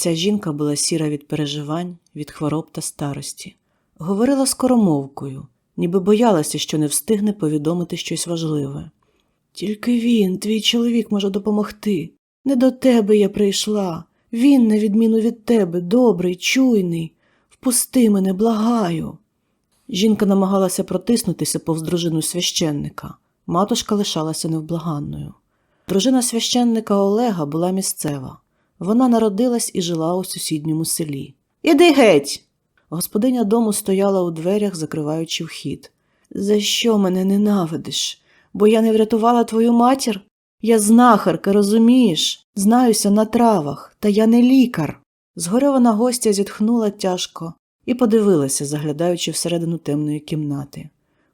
Ця жінка була сіра від переживань, від хвороб та старості. Говорила скоромовкою, ніби боялася, що не встигне повідомити щось важливе. Тільки він, твій чоловік, може допомогти. Не до тебе я прийшла. Він, на відміну від тебе, добрий, чуйний. Впусти мене, благаю. Жінка намагалася протиснутися повз дружину священника. Матушка лишалася невблаганною. Дружина священника Олега була місцева. Вона народилась і жила у сусідньому селі. Іди геть. Господиня дому стояла у дверях, закриваючи вхід. За що мене ненавидиш? Бо я не врятувала твою матір? Я знахарка, розумієш? Знаюся на травах, та я не лікар. Згорьована гостя зітхнула тяжко і подивилася, заглядаючи всередину темної кімнати.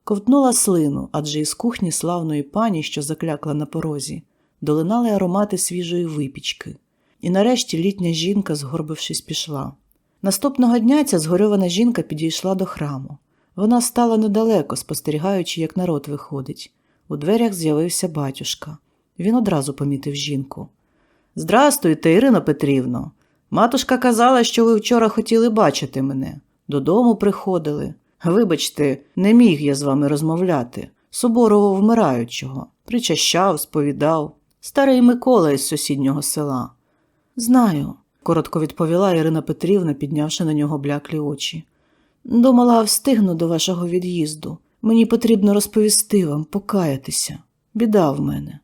Ковтнула слину, адже із кухні славної пані, що заклякла на порозі, долинали аромати свіжої випічки. І нарешті літня жінка, згорбившись, пішла. Наступного дня ця згорьована жінка підійшла до храму. Вона стала недалеко, спостерігаючи, як народ виходить. У дверях з'явився батюшка. Він одразу помітив жінку. Здрастуйте, Ірино Петрівно. Матушка казала, що ви вчора хотіли бачити мене. Додому приходили. Вибачте, не міг я з вами розмовляти. Соборового вмираючого. Причащав, сповідав. Старий Микола із сусіднього села. Знаю, коротко відповіла Ірина Петрівна, піднявши на нього бляклі очі. Думала, встигну до вашого від'їзду. Мені потрібно розповісти вам, покаятися. Біда в мене.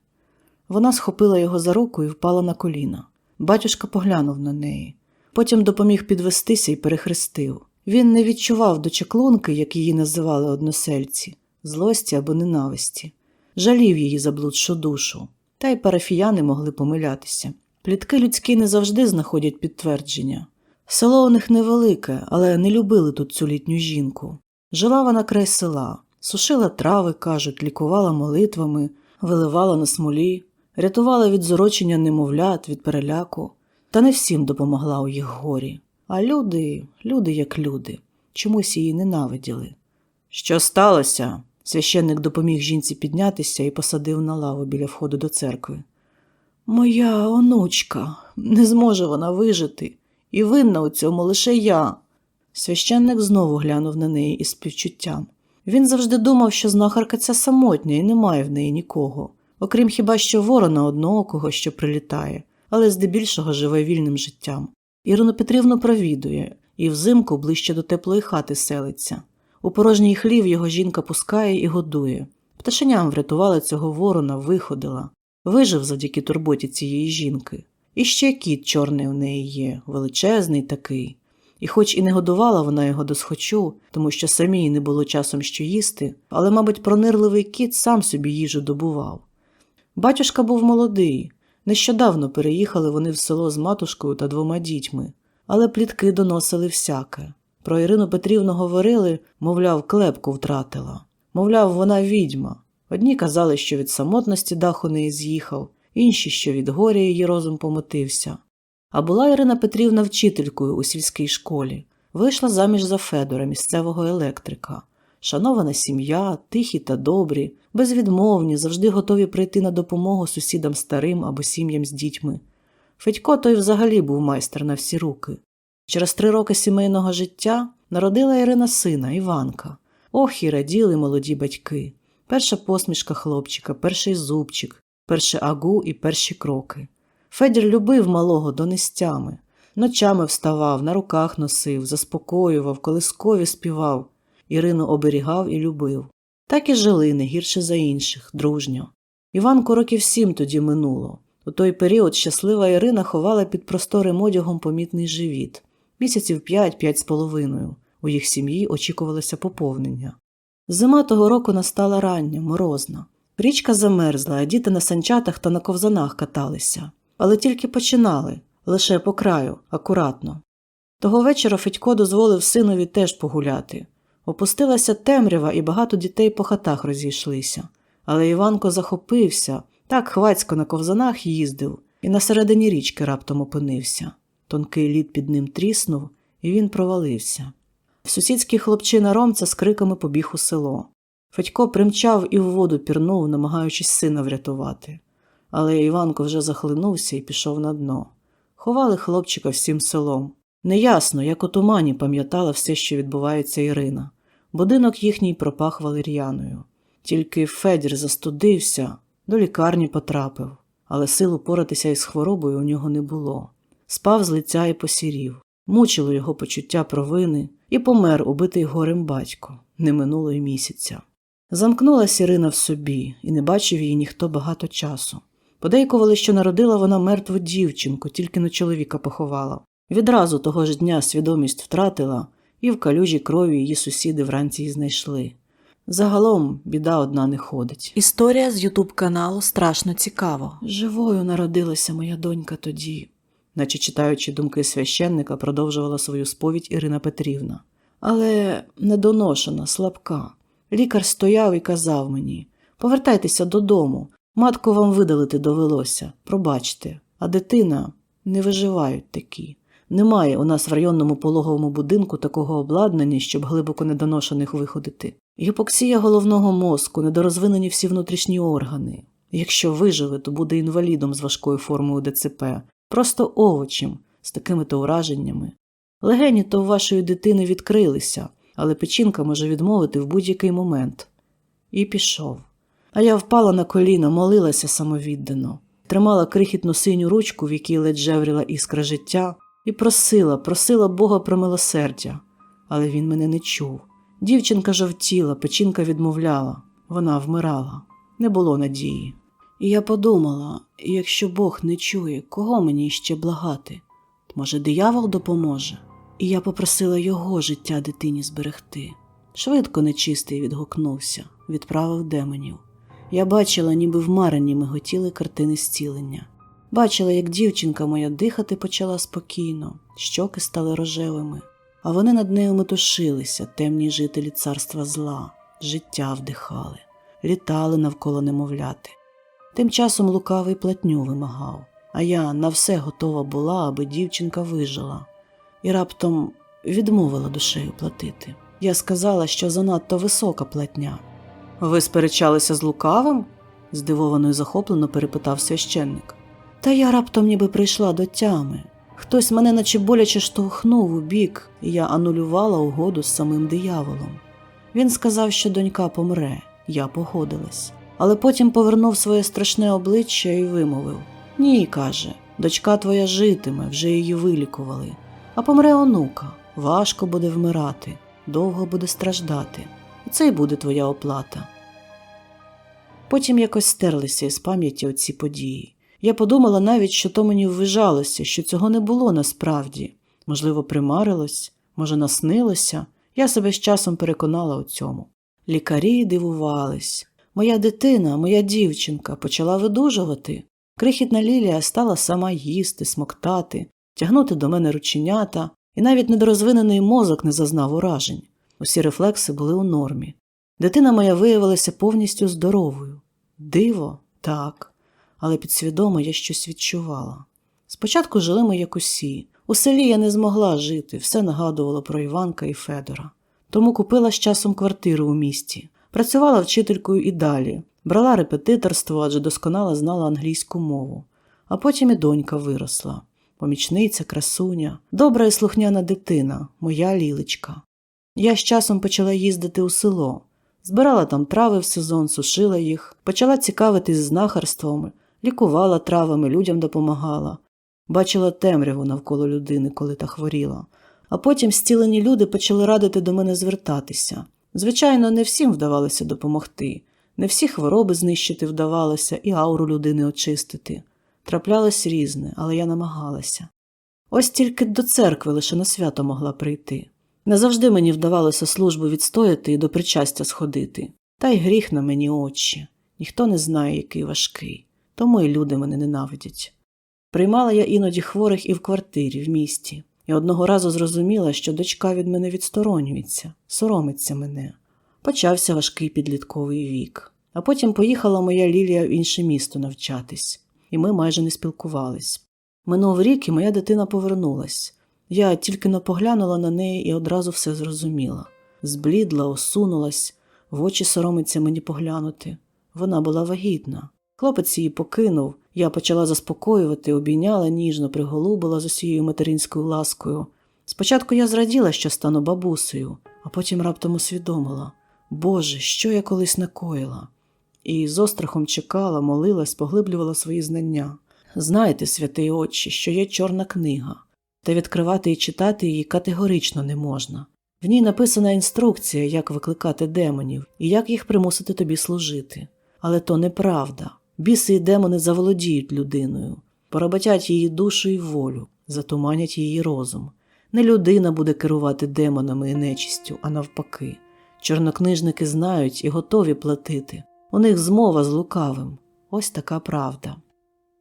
Вона схопила його за руку і впала на коліна. Батюшка поглянув на неї. Потім допоміг підвестися і перехрестив. Він не відчував до чаклунки, як її називали односельці, злості або ненависті, жалів її заблудшу душу, та й парафіяни могли помилятися. Плітки людські не завжди знаходять підтвердження. Село у них невелике, але не любили тут цю літню жінку. Жила вона край села, сушила трави, кажуть, лікувала молитвами, виливала на смолі, рятувала від зорочення немовлят, від переляку, та не всім допомогла у їх горі. А люди, люди як люди, чомусь її ненавиділи. Що сталося? Священник допоміг жінці піднятися і посадив на лаву біля входу до церкви. Моя онучка, не зможе вона вижити, і винна у цьому лише я. Священник знову глянув на неї із співчуттям. Він завжди думав, що знахарка ця самотня і немає в неї нікого, окрім хіба що ворона одноокого, що прилітає, але здебільшого живе вільним життям. Ірину Петрівну провідує і взимку ближче до теплої хати селиться. У порожній хлів його жінка пускає і годує. Пташеням врятувала цього ворона, виходила. Вижив завдяки турботі цієї жінки. І ще кіт чорний у неї є, величезний такий. І хоч і не годувала вона його досхочу, тому що самій не було часом що їсти, але, мабуть, пронирливий кіт сам собі їжу добував. Батюшка був молодий. Нещодавно переїхали вони в село з матушкою та двома дітьми, але плітки доносили всяке. Про Ірину Петрівну говорили, мовляв, клепку втратила. Мовляв, вона відьма. Одні казали, що від самотності дах у неї з'їхав, інші, що від горя її розум помотився. А була Ірина Петрівна вчителькою у сільській школі, вийшла заміж за Федора, місцевого електрика. Шанована сім'я, тихі та добрі, безвідмовні, завжди готові прийти на допомогу сусідам старим або сім'ям з дітьми. Федько той взагалі був майстер на всі руки. Через три роки сімейного життя народила Ірина сина, Іванка. Ох, і раділи молоді батьки. Перша посмішка хлопчика, перший зубчик, перше агу і перші кроки. Федір любив малого до нестями. Ночами вставав, на руках носив, заспокоював, колискові співав. Ірину оберігав і любив. Так і жили не гірше за інших, дружньо. Іванку років сім тоді минуло. У той період щаслива Ірина ховала під просторим одягом помітний живіт. Місяців п'ять-п'ять з половиною. У їх сім'ї очікувалося поповнення. Зима того року настала рання, морозна. Річка замерзла, а діти на санчатах та на ковзанах каталися. Але тільки починали, лише по краю, акуратно. Того вечора Федько дозволив синові теж погуляти. Опустилася темрява, і багато дітей по хатах розійшлися. Але Іванко захопився, так хвацько на ковзанах їздив, і на середині річки раптом опинився. Тонкий лід під ним тріснув, і він провалився. Сусідський хлопчина Ромця з криками побіг у село. Федько примчав і в воду пірнув, намагаючись сина врятувати. Але Іванко вже захлинувся і пішов на дно. Ховали хлопчика всім селом. Неясно, як у тумані пам'ятала все, що відбувається Ірина. Будинок їхній пропах валер'яною. Тільки Федір застудився, до лікарні потрапив, але сил упоратися із хворобою у нього не було. Спав з лиця і посірів, мучило його почуття провини і помер убитий горем батько, не минуло й місяця. Замкнулася Ірина в собі, і не бачив її ніхто багато часу. Подейкували, що народила вона мертву дівчинку, тільки на чоловіка поховала. Відразу того ж дня свідомість втратила, і в калюжі крові її сусіди вранці її знайшли. Загалом біда одна не ходить. Історія з Ютуб каналу страшно цікаво. Живою народилася моя донька тоді, наче читаючи думки священника, продовжувала свою сповідь Ірина Петрівна. Але недоношена, слабка. Лікар стояв і казав мені повертайтеся додому, матку вам видалити довелося, пробачте, а дитина не виживають такі. Немає у нас в районному пологовому будинку такого обладнання, щоб глибоко недоношених виходити. Гіпоксія головного мозку, недорозвинені всі внутрішні органи. Якщо виживе, то буде інвалідом з важкою формою ДЦП, просто овочем, з такими то ураженнями. Легені то в вашої дитини відкрилися, але печінка може відмовити в будь-який момент. І пішов. А я впала на коліна, молилася самовіддано, тримала крихітну синю ручку, в якій ледь жевріла іскра життя, і просила, просила Бога про милосердя. Але він мене не чув. Дівчинка жовтіла, печінка відмовляла, вона вмирала, не було надії. І я подумала: якщо Бог не чує, кого мені ще благати? Може, диявол допоможе? І я попросила його життя дитині зберегти. Швидко нечистий відгукнувся, відправив демонів. Я бачила, ніби в марені миготіли картини зцілення. Бачила, як дівчинка моя дихати почала спокійно, щоки стали рожевими, а вони над нею метушилися, темні жителі царства зла, життя вдихали, літали навколо немовляти. Тим часом лукавий платню вимагав, а я на все готова була, аби дівчинка вижила, і раптом відмовила душею платити. Я сказала, що занадто висока платня. Ви сперечалися з лукавим? здивовано і захоплено перепитав священник. Та я раптом ніби прийшла до тями. Хтось мене наче боляче штовхнув у бік, і я анулювала угоду з самим дияволом. Він сказав, що донька помре, я погодилась. Але потім повернув своє страшне обличчя і вимовив: Ні, каже, дочка твоя житиме, вже її вилікували. А помре онука, важко буде вмирати, довго буде страждати. І це й буде твоя оплата. Потім якось стерлися із пам'яті оці події. Я подумала навіть, що то мені ввижалося, що цього не було насправді. Можливо, примарилось, може, наснилося. Я себе з часом переконала у цьому. Лікарі дивувались. Моя дитина, моя дівчинка почала видужувати. Крихітна Лілія стала сама їсти, смоктати, тягнути до мене рученята, і навіть недорозвинений мозок не зазнав уражень. Усі рефлекси були у нормі. Дитина моя виявилася повністю здоровою. Диво, так, але підсвідомо я щось відчувала. Спочатку жили ми як усі. У селі я не змогла жити, все нагадувало про Іванка і Федора. Тому купила з часом квартиру у місті. Працювала вчителькою і далі, брала репетиторство, адже досконало знала англійську мову. А потім і донька виросла. Помічниця, красуня, добра і слухняна дитина, моя лілечка. Я з часом почала їздити у село, збирала там трави в сезон, сушила їх, почала цікавитись знахарствами, лікувала травами, людям допомагала, бачила темряву навколо людини, коли та хворіла. А потім зцілені люди почали радити до мене звертатися. Звичайно, не всім вдавалося допомогти, не всі хвороби знищити вдавалося і ауру людини очистити. Траплялось різне, але я намагалася. Ось тільки до церкви лише на свято могла прийти. Не завжди мені вдавалося службу відстояти і до причастя сходити, та й гріх на мені очі. Ніхто не знає, який важкий, тому і люди мене ненавидять. Приймала я іноді хворих і в квартирі, в місті, одного разу зрозуміла, що дочка від мене відсторонюється, соромиться мене. Почався важкий підлітковий вік. А потім поїхала моя Лілія в інше місто навчатись, і ми майже не спілкувались. Минув рік, і моя дитина повернулась. Я тільки но поглянула на неї і одразу все зрозуміла. Зблідла, осунулась, в очі соромиться мені поглянути. Вона була вагітна. Хлопець її покинув. Я почала заспокоювати, обійняла ніжно, приголубила з усією материнською ласкою. Спочатку я зраділа, що стану бабусею, а потім раптом усвідомила Боже, що я колись накоїла. І з острахом чекала, молилась, поглиблювала свої знання. Знаєте, святий отче, що є чорна книга, та відкривати і читати її категорично не можна. В ній написана інструкція, як викликати демонів і як їх примусити тобі служити. Але то неправда. Біси і демони заволодіють людиною, поработять її душу і волю, затуманять її розум. Не людина буде керувати демонами і нечистю, а навпаки. Чорнокнижники знають і готові платити. У них змова з лукавим. Ось така правда.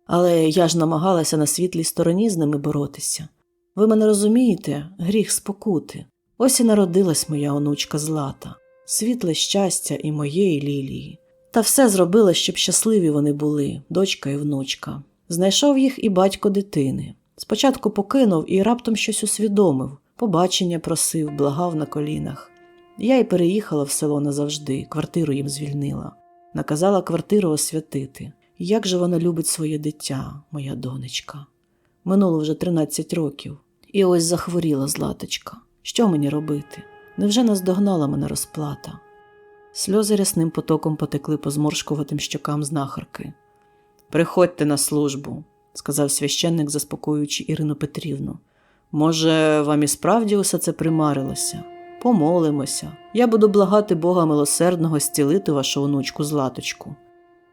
Але я ж намагалася на світлій стороні з ними боротися. Ви мене розумієте, гріх спокути. Ось і народилась моя онучка Злата, світле щастя і моєї лілії. Та все зробила, щоб щасливі вони були, дочка і внучка. Знайшов їх і батько дитини. Спочатку покинув і раптом щось усвідомив, побачення просив, благав на колінах. Я й переїхала в село назавжди, квартиру їм звільнила. Наказала квартиру освятити. Як же вона любить своє дитя, моя донечка. Минуло вже 13 років, і ось захворіла златочка. Що мені робити? Невже наздогнала мене розплата? Сльози рясним потоком потекли по зморшкуватим щокам знахарки. Приходьте на службу, сказав священник, заспокоюючи Ірину Петрівну. Може, вам і справді усе це примарилося? Помолимося. Я буду благати Бога милосердного зцілити вашу онучку Златочку.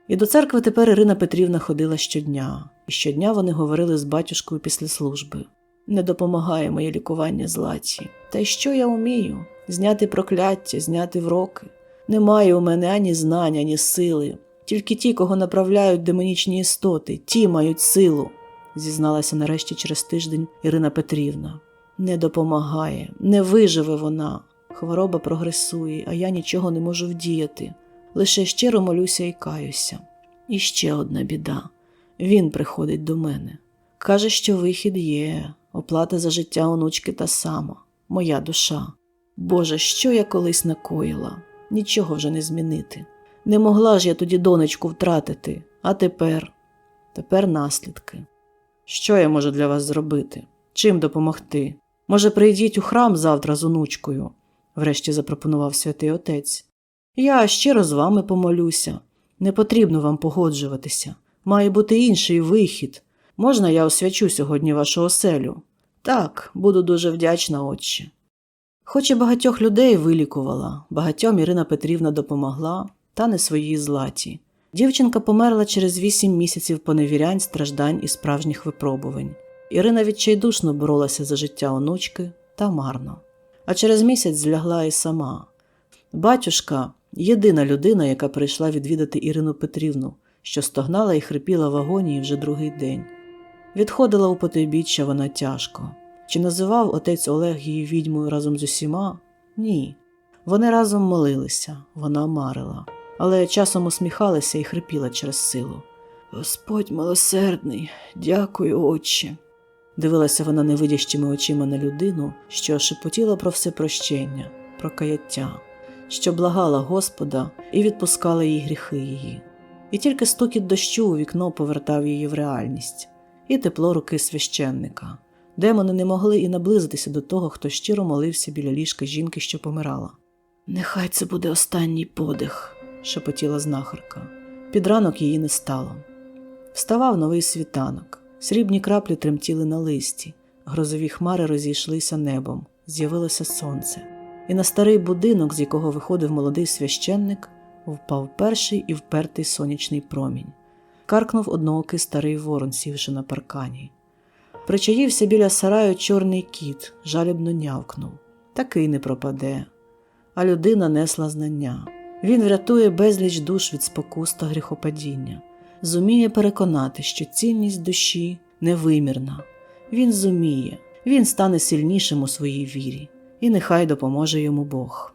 І до церкви тепер Ірина Петрівна ходила щодня, і щодня вони говорили з батюшкою після служби. Не допомагає моє лікування златі. Та й що я вмію? Зняти прокляття, зняти вроки. Немає у мене ані знань, ані сили. Тільки ті, кого направляють демонічні істоти, ті мають силу, зізналася нарешті через тиждень Ірина Петрівна. Не допомагає, не виживе вона. Хвороба прогресує, а я нічого не можу вдіяти. Лише щиро молюся і каюся. І ще одна біда. Він приходить до мене. Каже, що вихід є, оплата за життя онучки та сама, моя душа. Боже, що я колись накоїла, нічого вже не змінити. Не могла ж я тоді донечку втратити, а тепер, тепер наслідки. Що я можу для вас зробити? Чим допомогти? Може, прийдіть у храм завтра з онучкою, врешті запропонував святий отець. Я щиро з вами помолюся. Не потрібно вам погоджуватися. Має бути інший вихід. Можна я освячу сьогодні вашу оселю? Так, буду дуже вдячна, отче. Хоч і багатьох людей вилікувала, багатьом Ірина Петрівна допомогла, та не своїй златі. Дівчинка померла через вісім місяців поневірянь, страждань і справжніх випробувань. Ірина відчайдушно боролася за життя онучки та марно. А через місяць злягла і сама. Батюшка єдина людина, яка прийшла відвідати Ірину Петрівну, що стогнала і хрипіла в агонії вже другий день. Відходила у потойбіччя вона тяжко. Чи називав отець Олег її відьмою разом з усіма? Ні. Вони разом молилися, вона марила, але часом усміхалася і хрипіла через силу. Господь милосердний, дякую, отче. Дивилася вона невидящими очима на людину, що шепотіла про все прощення, про каяття, що благала Господа і відпускала їй гріхи її. І тільки стукіт дощу у вікно повертав її в реальність, і тепло руки священника. Демони не могли і наблизитися до того, хто щиро молився біля ліжка жінки, що помирала. Нехай це буде останній подих, шепотіла знахарка. Під ранок її не стало. Вставав новий світанок, срібні краплі тремтіли на листі, грозові хмари розійшлися небом, з'явилося сонце, і на старий будинок, з якого виходив молодий священник, впав перший і впертий сонячний промінь. Каркнув одноокий старий ворон, сівши на паркані. Причаївся біля сараю чорний кіт, жалібно нявкнув. Такий не пропаде. А людина несла знання. Він врятує безліч душ від спокус та гріхопадіння, зуміє переконати, що цінність душі невимірна. Він зуміє, він стане сильнішим у своїй вірі, і нехай допоможе йому Бог.